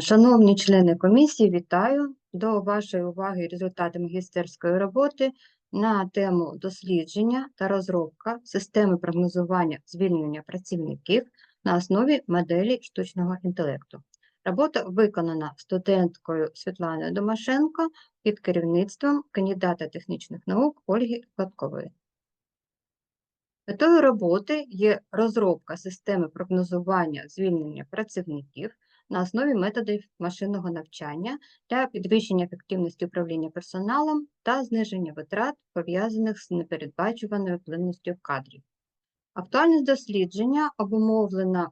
Шановні члени комісії, вітаю до вашої уваги результати магістерської роботи на тему дослідження та розробка системи прогнозування звільнення працівників на основі моделі штучного інтелекту. Робота виконана студенткою Світланою Домашенко під керівництвом кандидата технічних наук Ольги Гладкової. Метою роботи є розробка системи прогнозування звільнення працівників на основі методів машинного навчання для підвищення ефективності управління персоналом та зниження витрат, пов'язаних з непередбачуваною плинністю кадрів. Актуальність дослідження обумовлена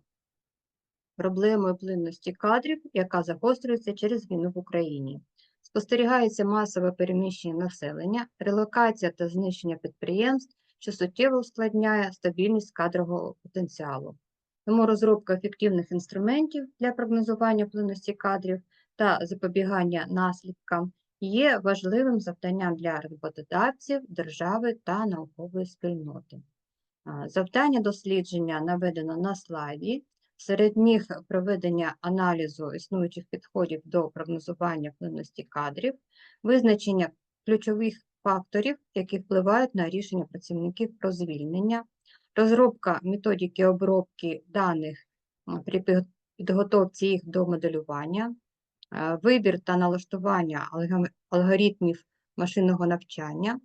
проблемою плинності кадрів, яка загострюється через війну в Україні. Спостерігається масове переміщення населення, релокація та знищення підприємств, що суттєво ускладняє стабільність кадрового потенціалу. Тому розробка ефективних інструментів для прогнозування плинності кадрів та запобігання наслідкам є важливим завданням для роботодавців, держави та наукової спільноти. Завдання дослідження наведено на слайді. Серед них проведення аналізу існуючих підходів до прогнозування плинності кадрів, визначення ключових факторів, які впливають на рішення працівників про звільнення, розробка методики обробки даних при підготовці їх до моделювання, вибір та налаштування алгоритмів машинного навчання,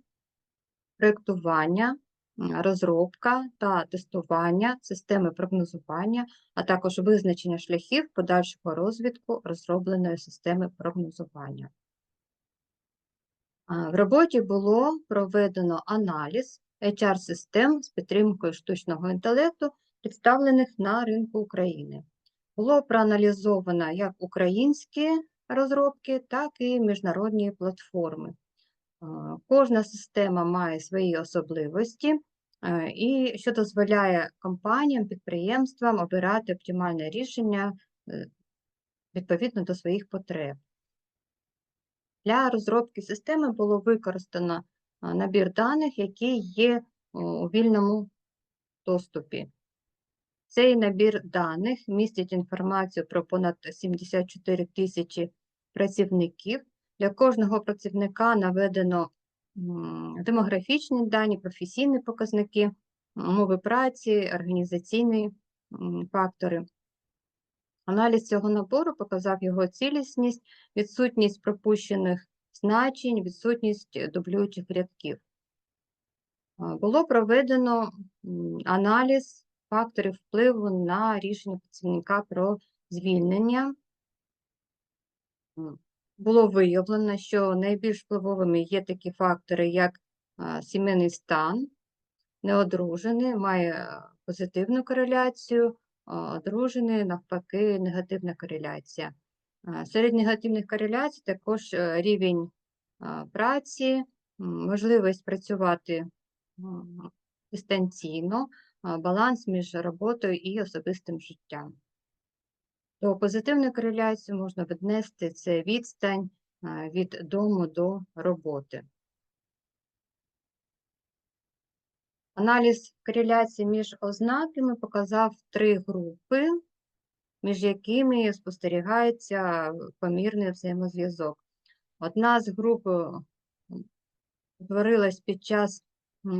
проєктування, розробка та тестування системи прогнозування, а також визначення шляхів подальшого розвитку розробленої системи прогнозування. В роботі було проведено аналіз HR-систем з підтримкою штучного інтелекту, представлених на ринку України. Було проаналізовано як українські розробки, так і міжнародні платформи. Кожна система має свої особливості, е, і що дозволяє компаніям, підприємствам обирати оптимальне рішення е, відповідно до своїх потреб. Для розробки системи було використано набір даних, які є у вільному доступі. Цей набір даних містить інформацію про понад 74 тисячі працівників. Для кожного працівника наведено демографічні дані, професійні показники, умови праці, організаційні фактори. Аналіз цього набору показав його цілісність, відсутність пропущених значень, відсутність е, дублюючих рядків. Було проведено аналіз факторів впливу на рішення працівника про звільнення. Було виявлено, що найбільш впливовими є такі фактори, як сімейний стан, неодружений, має е, позитивну кореляцію, одружений, навпаки, негативна кореляція. Серед негативних кореляцій також е, рівень праці, можливість працювати дистанційно, баланс між роботою і особистим життям. До позитивної кореляції можна віднести це відстань від дому до роботи. Аналіз кореляції між ознаками показав три групи, між якими спостерігається помірний взаємозв'язок. Одна з груп е, утворилась під час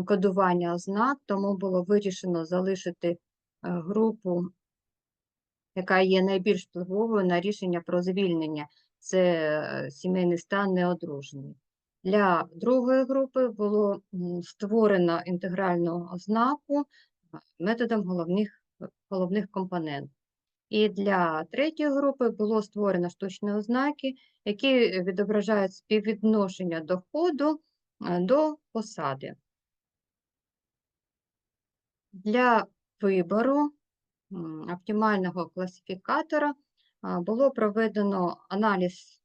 кодування ознак, тому було вирішено залишити е, групу, яка є найбільш впливовою на рішення про звільнення. Це е, сімейний стан неодружений. Для другої групи було створено інтегральну ознаку методом головних, головних компонент. І для третьої групи було створено штучні ознаки, які відображають співвідношення доходу е, до посади. Для вибору оптимального класифікатора було проведено аналіз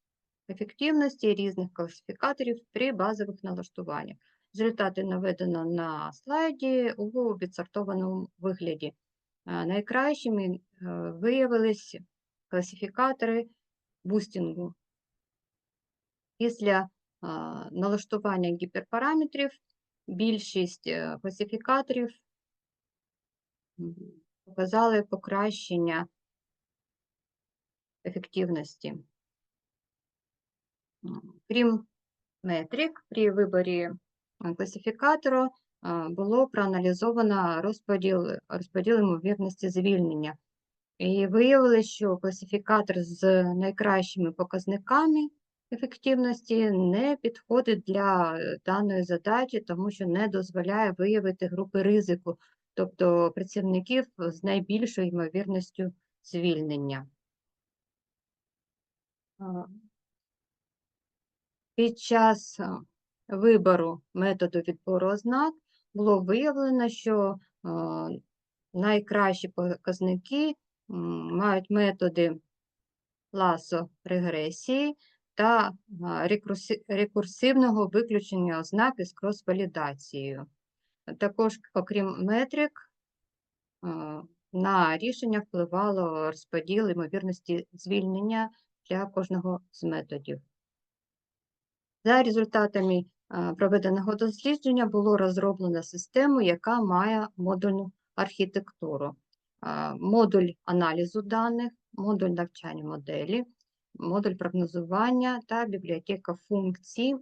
ефективності різних класифікаторів при базових налаштуваннях. Результати наведено на слайді у відсортованому вигляді. Найкращими виявились класифікатори бустінгу. Після налаштування гіперпараметрів більшість е, класифікаторів показали покращення ефективності. Крім метрик, при виборі е, класифікатору е, було проаналізовано розподіл, розподіл ймовірності звільнення. І виявилося, що класифікатор з найкращими показниками ефективності не підходить для е, даної задачі, тому що не дозволяє виявити групи ризику, тобто працівників з найбільшою ймовірністю звільнення. Під час вибору методу відбору ознак було виявлено, що а, найкращі показники мають методи ласо регресії та а, рекурсивного виключення ознак із крос-валідацією. Також, окрім метрик, а, на рішення впливало розподіл ймовірності звільнення для кожного з методів. За результатами проведеного дослідження було розроблено систему, яка має модульну архітектуру. Модуль аналізу даних, модуль навчання моделі, модуль прогнозування та бібліотека функцій.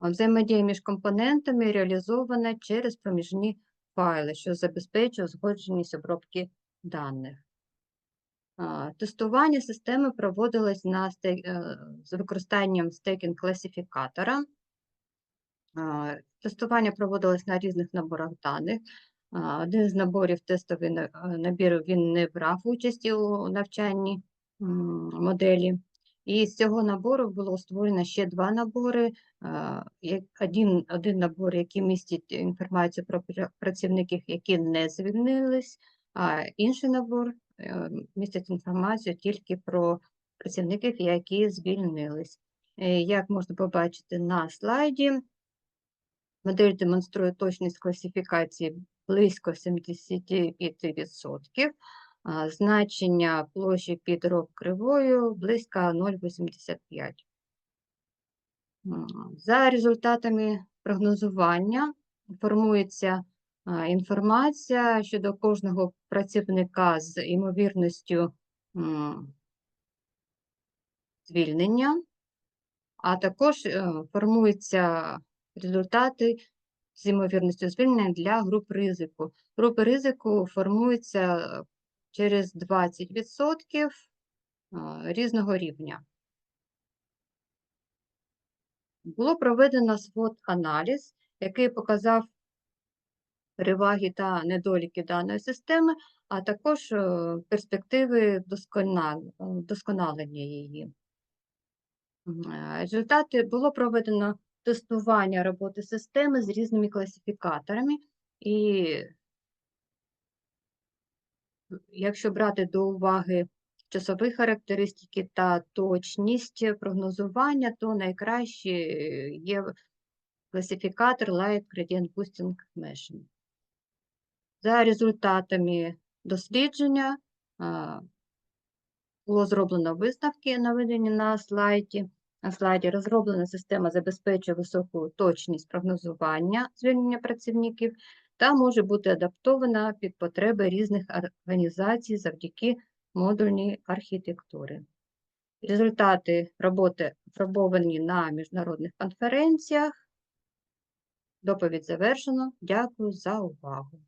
Взаємодія між компонентами реалізована через проміжні файли, що забезпечує узгодженість обробки даних. Тестування системи проводилось на сте- е, з використанням стейкінг класифікатора. Тестування проводилось на різних наборах даних. Один з наборів тестовий е, набір він не брав участі у навчанні моделі. І з цього набору було створено ще два набори. Один, один набор, який містить інформацію про працівників, які не звільнились, а інший набор е, містить інформацію тільки про працівників, які звільнились. Е, Як можна побачити на слайді, модель демонструє точність класифікації близько 75%, значення площі під рок кривою близько 0,85. За результатами прогнозування формується інформація щодо кожного працівника з ймовірністю звільнення, а також е, формуються результати з ймовірністю звільнення для груп ризику. Групи ризику формуються через 20% різного рівня. Було проведено свот-аналіз, який показав переваги та недоліки даної системи, а також е, перспективи вдосконалення її. Е, Результати було проведено тестування роботи системи з різними класифікаторами, і якщо брати до уваги часові характеристики та точність прогнозування, то найкраще є класифікатор Light Gradient Boosting Meshing. За результатами дослідження було зроблено висновки, наведені на слайді. На слайді розроблена система забезпечує високу точність прогнозування звільнення працівників та може бути адаптована під потреби різних організацій завдяки модульній архітектурі. Результати роботи опробовані на міжнародних конференціях. Доповідь завершено. Дякую за увагу.